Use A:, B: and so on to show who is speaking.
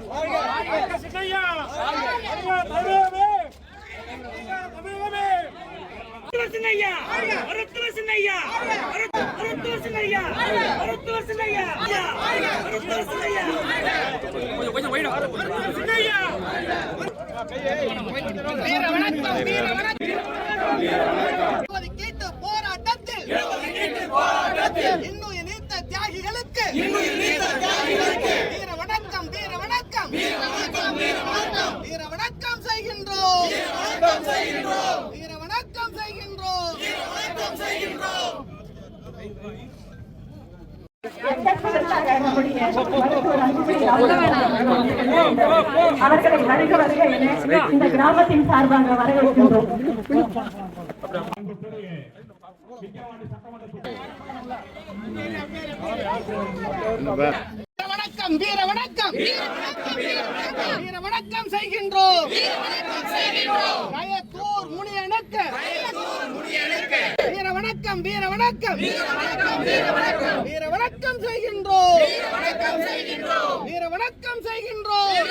A: சின்னையா தமிழகமே தமிழகமே
B: மருத்துவர் சின்னையா மருத்துவர் சின்னையா மருத்துவர் சின்னையா மருத்துவர் சின்னையா மருத்துவர் சின்னையா
A: சின்னையா
C: கேட்டு போராட்டத்தில் இன்னும் இணைத்த தியாகிகளுக்கு இன்னும் வணக்கம் வீர வணக்கம் வீர வணக்கம் செய்கின்றோம் வீர வணக்கம் செய்கின்றோம்.
D: அவர்களை வருக வருக என இந்த கிராமத்தின் சார்பாக வரவேற்கின்றோம்.
C: வீர வணக்கம் வீர வணக்கம். வீர வணக்கம் செய்கின்றோம். முனியனுக்கு வீர வணக்கம். வீர வணக்கம் வீர வணக்கம் செய்கின்றோம். வீர வணக்கம் செய்கின்றோம்.